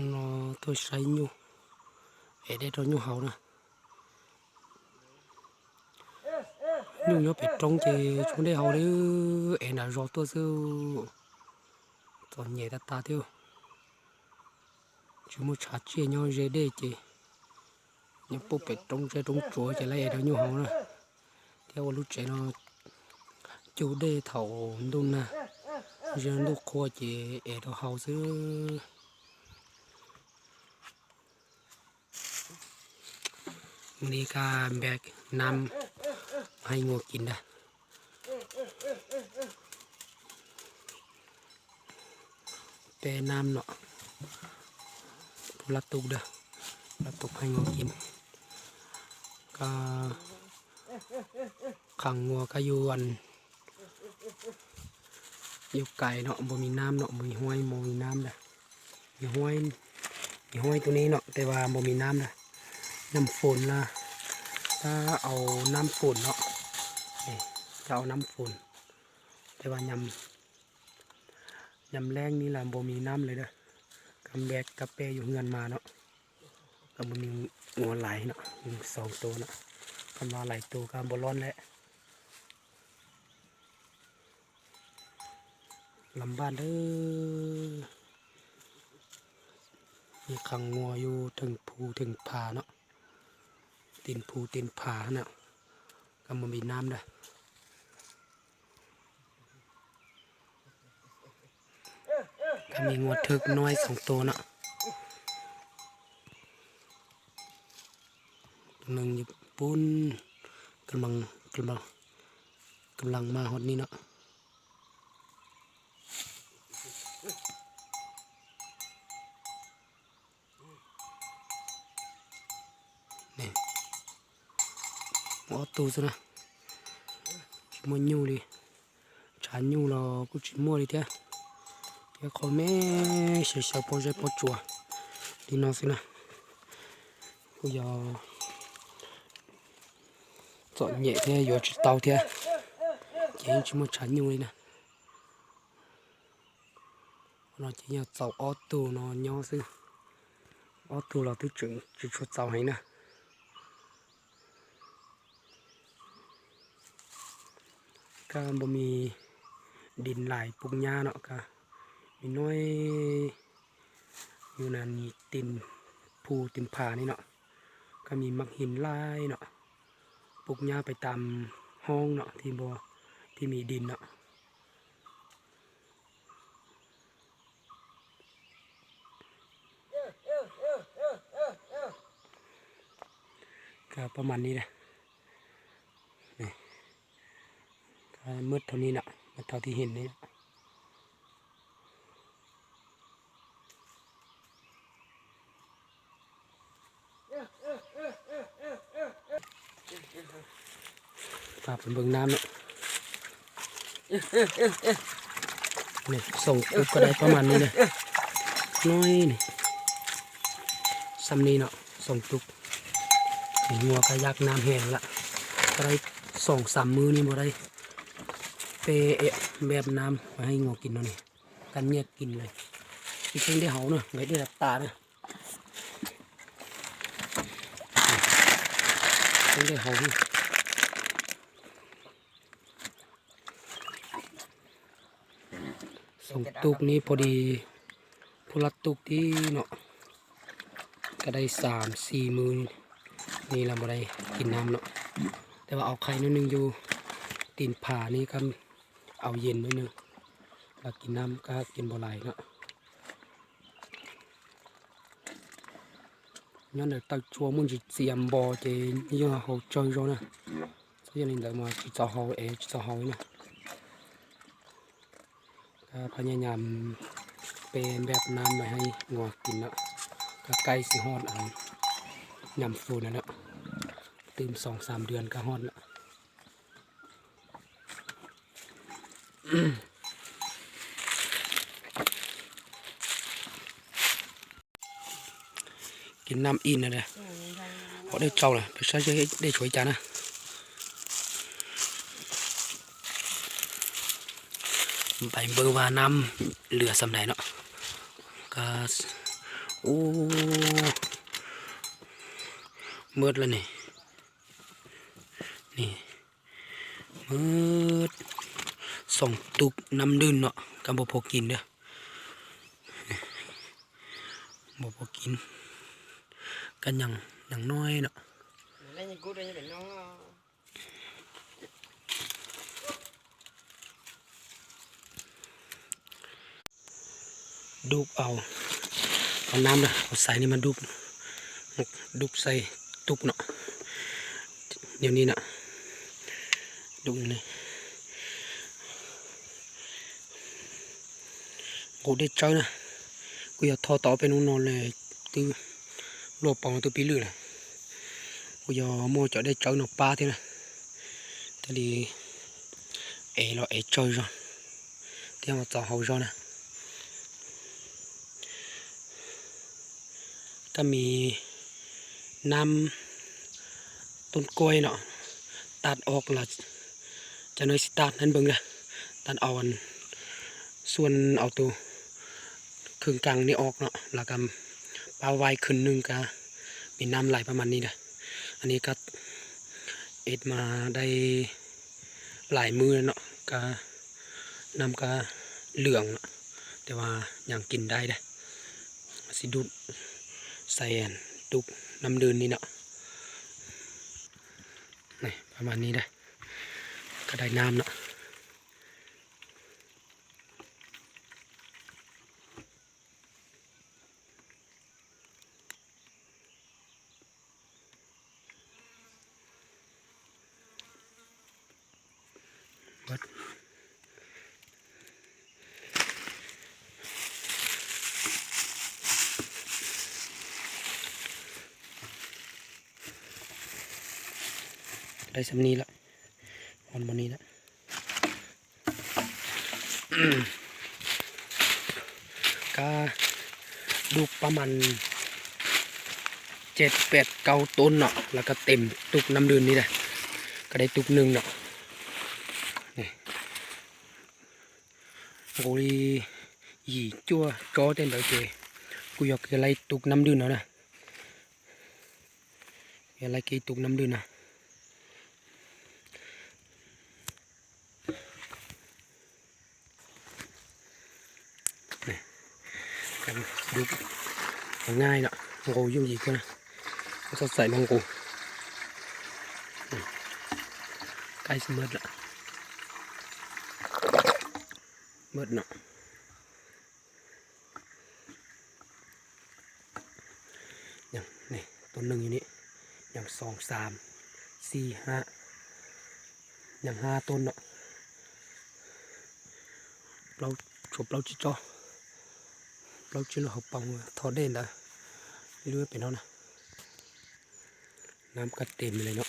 nó ờ, tôi say nhu, để đây cho nhu hậu nè. Nhu nhớ phải trông thì chúng đây hậu đấy để là rõ tôi sư còn nhẹ ta ta tiêu chúng muốn chặt chia nhau dễ để chị. Nhưng bố phải trông chơi trông chúa chỉ lấy ở đó nhu hậu nè. Theo lúc trẻ nó chú đây thầu đun nè. Giờ nó khoa chị ở đó hậu sư นี่ก็แบกน้ำให้งูกินนะเปน้ำเนาะพละตุกเด้อพละตุกให้งูกิน ก็ขังงัวก็อยู่อันอยู่ไก่เนาะบ่มีน้ำเนาะบ่มีห้วยบ่มีน้ำเด้อมีห้วยมีห้วยตัวนี้เนาะแต่ว่าบ่มีน้ำเด้อน้ำฝนนะ ถ้าเอาน้ำฝุ่นเนาะนี่จะเอาน้ำฝุ่น แต่ว่ายำยำแรงนี่แหละบ่มีน้ำเลยเด้อกำแบกกาแฟอยู่เงินมาเนาะก็บ่มีงัวไหลเนาะสองตัวเนาะคำว่าไหลตัวก็บ่ร้อนแหละลำบ้านเด้อมีขังงัวอยู่ถึงภูถึงผาเนาะ ตีนภูตีนผาเนาะก็มันมีน้ำด้วยก็มีงวดทึกน้อยสองตัวเนาะตัวหนึ่งอยู่ปุ้นกำลังกำลังกำลังมาฮอดนี่เนาะ tù rồi nè chỉ mua nhu đi. Trả nhu là cũng chỉ mua đi thế. Thì có mẹ sẽ sẽ bỏ ra bỏ chùa đi nó xem nè bây giờ dọn nhẹ thế giờ chỉ tàu thế. Chỉ chỉ mua trả nhu đi nè nó chỉ nhà tàu ô tù, nó nhau xí ô tù là thứ chuyển chỉ cho tàu hay nè ก็บ่มีดินหลายปลูกหญ้าเนาะก็มีน้อยอยู่นั่นมีตินภูตินผานี่เนาะก็มีมักหินหลายเนาะปลูกหญ้าไปตามห้องเนาะที่บ่ที่มีดินเนาะก็ประมาณนี้นะ ก็ มืดเท่านี้นะมืดเท่าที่เห็นนี่นะฝากเป็นเบิ่งน้ำเนาะนี่ส่งปุ๊บก็ได้ประมาณนี้เลยน้อยนี่ซ้ำนี้เนาะส่งตุกนี่งัวก็ยักน้ำแห้งละก็ได้สองสามมือนี่บ่ได้ เปเอะแบบน้ำมาให้งูกินเนาะนี่กันเงียกกินเลยอีกเพิ่งได้เหาเนาะไว้ได้รับตาเนาะเพิ่งได้เหานี่ส่งตุกนี้พอดีพลัดตุกที่เนาะก็ได้สามสี่มือนี่เราบ่ได้กินน้ำเนาะแต่ว่าเอาไข่นิดนึงอยู่ตีนผานี่ก็ เอาเย็นไว้นึงแล้วกินน้ำก็กินบ่ไหลายเนาะ nhớ là tao chua muốn chỉ xiêm bò thì như là hậu chơi rồi nè cho nên là mà chỉ cho hậu ấy chỉ cho hậu nè ก็พยายามเป็นแบบน้ำมาให้งัวกินเนาะก็ใกล้สิฮอดอันยำฟูนั่นแหละตื่มสองสามเดือนก็ฮอด ละกินน้ำอินนะเนี่ย họ đây trâu này phải sao cho đây chuối chán nè bảy bơ và năm lửa sầm này nó cả โอ้มืดแล้วนี่นี่มืดส่องตุกน้ำดื่ cái nhằng nhằng nói đó. Đục ao. Còn nam này còn xài nên mà đục đục sài đục nọ. Nhiều ni nọ. Đục này. Ngủ đi chơi nè. Bây giờ thò tỏ bên nó là từ lột bằng từ pí lử này กู giờ mua chỗ đây chơi nó ba thế này thế thì ấy là ấy chơi rồi thế mà tỏ hậu rồi nè ก็มีน้ำต้นกล้วยเนาะตัดออกและจะน้อย ปลาไว้ขึ้นหนึ่งก็มีน้ำไหลประมาณนี้นะอันนี้ก็เอ็ดมาได้หลายมือเนาะก็น้ำก็เหลืองเนาะแต่ว่ายังกินได้เด้สิดูดใส่อันตุกน้ำเดินนี่เนาะนี่ประมาณนี้ได้ก็ได้น้ำเนาะ เบิดได้สำนีละวันวันนี้ละก็ดูประมาณเจ็ดแปดเก้าต้นเนาะแล้วก็เต็มตุกน้ำเดือนนี่แหละก็ได้ตุกหนึ่งเนาะ โอ้ยหยีจั่วจอเต้นแบบเจกูอยากจะไล่ตุกน้ำดือนเนาะนะอยากไล่กี่ตุกน้ำดือนนะกันดูง่ายเนาะมังโกยุ่งยีกันะก็ใส่มังกอืมใกล้สมเมดละ เบิดเนาะอย่างนี่ตัวหนึ่งอยู่นี่อย่างสองสามสี่ห้าอย่างห้าต้นเนาะเราจบเราจิจอเราจิราหกปองทอดเด่นเลยไม่รู้เป็นเท่านะน้ำกัดเต็มเลยเนาะ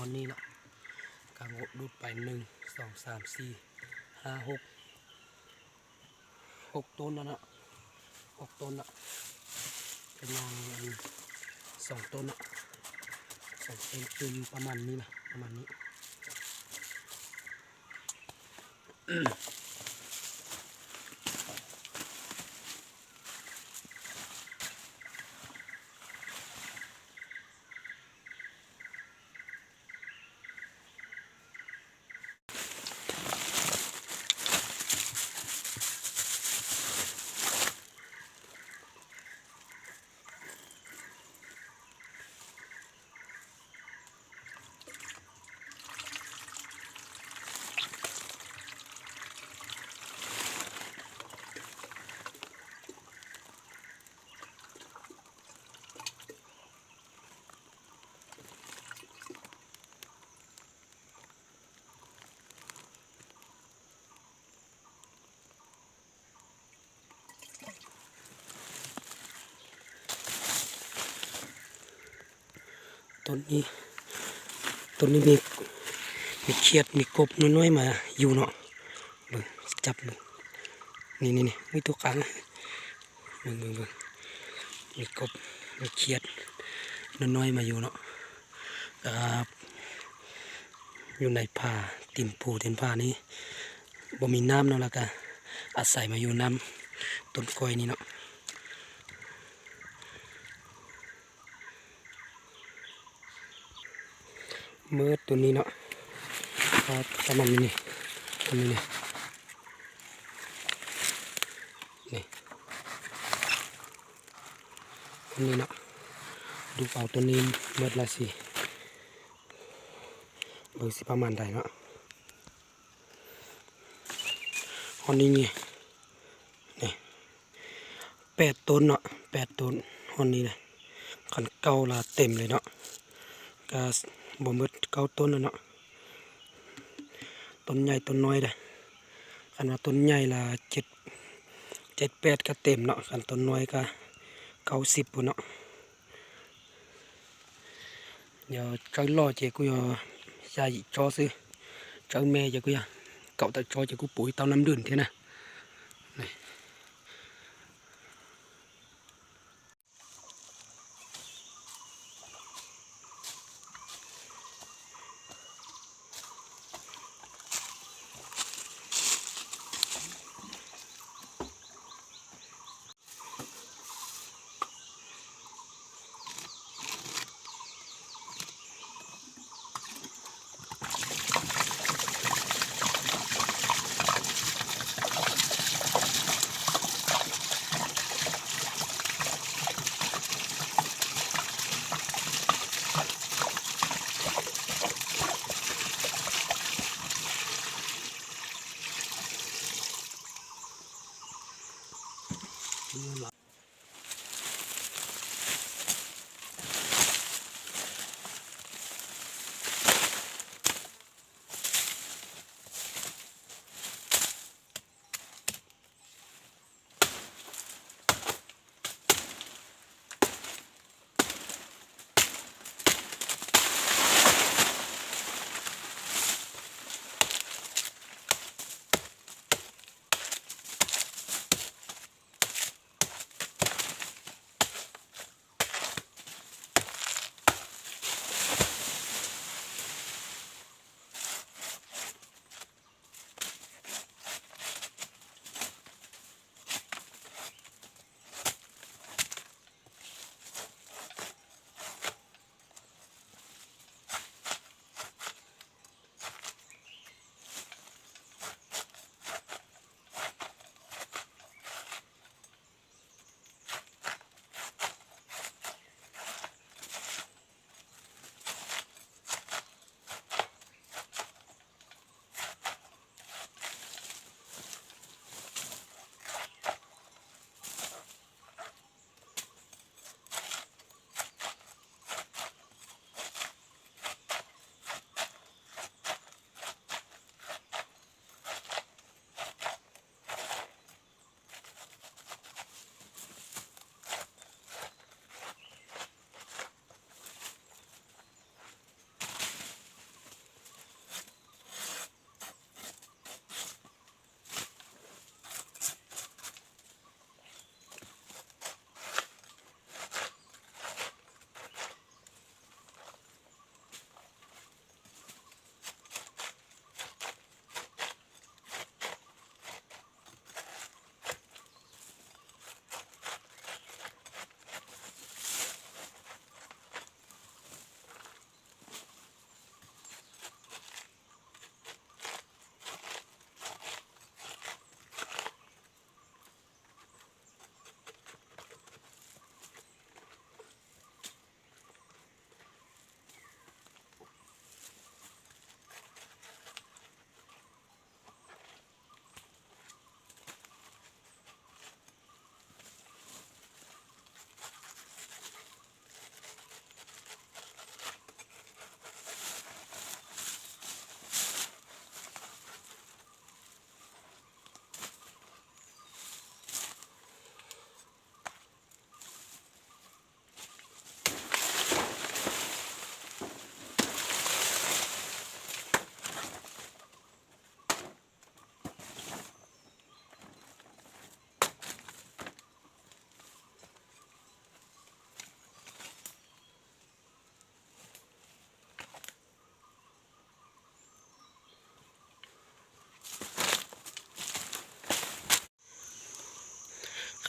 อนนี้เนาะกางบดูดไปหนึ่งสองสามสี่ห้าหกหกต้นแล้วนะหกต้นเนาะเป็นยางอันสองต้นเนาะสองต้นคือประมาณนี้นะประมาณนี้ ต้นนี้ต้นนี้มีมีเขียดมีกบน้อยๆมาอยู่เนาะบิ่งจับเบิ่งนี่นี่นี่มีตัวกลางบิ่งบิ่งบิ่งมีกบมีเขียดน้อยๆมาอยู่เนาะครับอยู่ในป่าติ่มปูเต็นป่านี้บ่มีน้ำเนาะแล้วก็อาศัยมาอยู่น้ำต้นกล้วยนี่เนาะ เมื่อตัวนี้เนาะประมาณนี้นี่ตัวนี้นี่นี่ตัวนี้เนาะดูเอาตัวนี้เมื่อละสิเบอร์สิประมาณใดเนาะอันนี้นี่นี่แปดต้นเนาะแปดต้นอันนี้เลยขันเก่าละเต็มเลยเนาะก็ บ่หมดเก้าต้นแล้วเนาะต้นใหญ่ต้นน้อยเด้อคันว่าต้นใหญ่ละเจ็ดเจ็ดแปดก็เต็มเนาะคันต้นน้อยก็เก้าสิบปุ่นเนาะเดี๋ยวใจรอเจกูยใส่จอซื้อเจ้าแม่เจกูยเก่าแต่จอเจกูปุ๋ยเตาน้ำดื่นเท่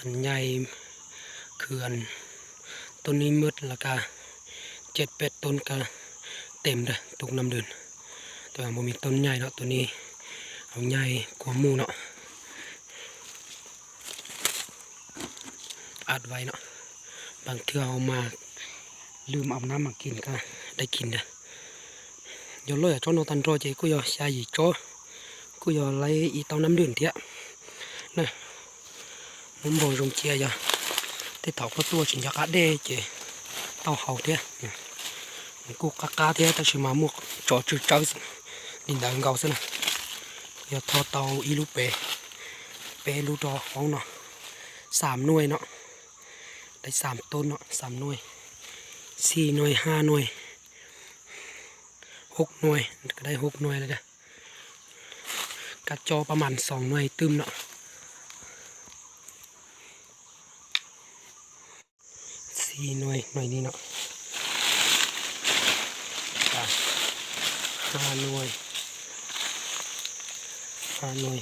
ขันใหญ่เขื่อนต้นนี้มืดแล้วก็เจ็ดแปดต้นก็เต็มเลยตุกน้ำเดินแต่ว่าบ่มีต้นใหญ่เนาะตัวนี้เอาใหญ่กว่าหมูเนาะอัดไว้เนาะบางเทื่อเอามาลืมเอาน้ำมากินก็ได้กินเด้อ giờ lôi ở chỗ nó tan rồi chị cứ giờ xa gì chỗ cứ giờ lấy ý tao nắm đường thiệt nè muốn bồi rồng chia giờ thế thảo có tua chỉ cho cá đê chị tao hậu thiệt cô cá cá thiệt tao chỉ mà mua chỗ chữ chơi nhìn đang gạo xem nè giờ thọ tao y lúc bể bể lúc đó không nó sàm nuôi nó đấy sàm tôn nó sàm nuôi xì nuôi ha nuôi หกหน่วยก็ได้หกหน่วยแล้วจ้ะกัดจอประมาณสองหน่วยตึมเนาะ สี่หน่วยหน่วยนี้เนาะห้าหน่วยห้าหน่วย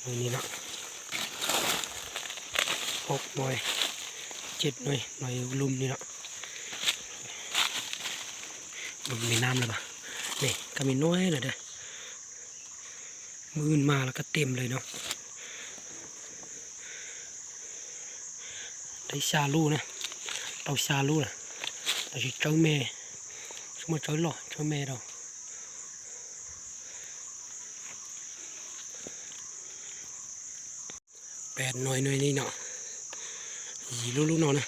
หน่วยนี้เนาะหกหน่วยเจ็ดหน่วยหน่วยลุมนี่เนาะมันมีน้ำแล้วปะนี่ก็มีน้อยเลยเด้อมือนมาแล้วก็เต็มเลยเนาะได้ชาลูนะ เราชาลูนะเราจะเจ้าแม่ช่วยมาเจ้าหล่อเจ้าแม่เราแปดหน่วยหน่วยนี่เนาะยีลูลูกเนาะนะ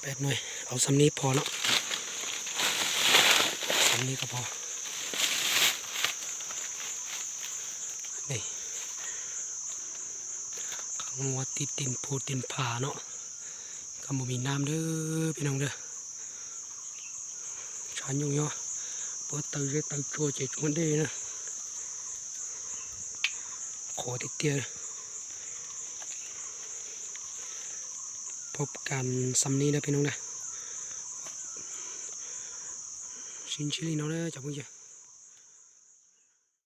แปดหน่วย เอาสำนี้พอเนาะสำนี้ก็พอ นี่ งวัดติดตินพูตินผาเนาะก็บ่มีน้ำเด้อพี่น้องเด้อชานยุ่งเนาะเปิดเตาเรเตาโจเจจวนเด้นะขอติดเตียพบกันซ้ำนี้นะพี่น้องนะชินชิลีเนาะเด้อจับมือเจ้า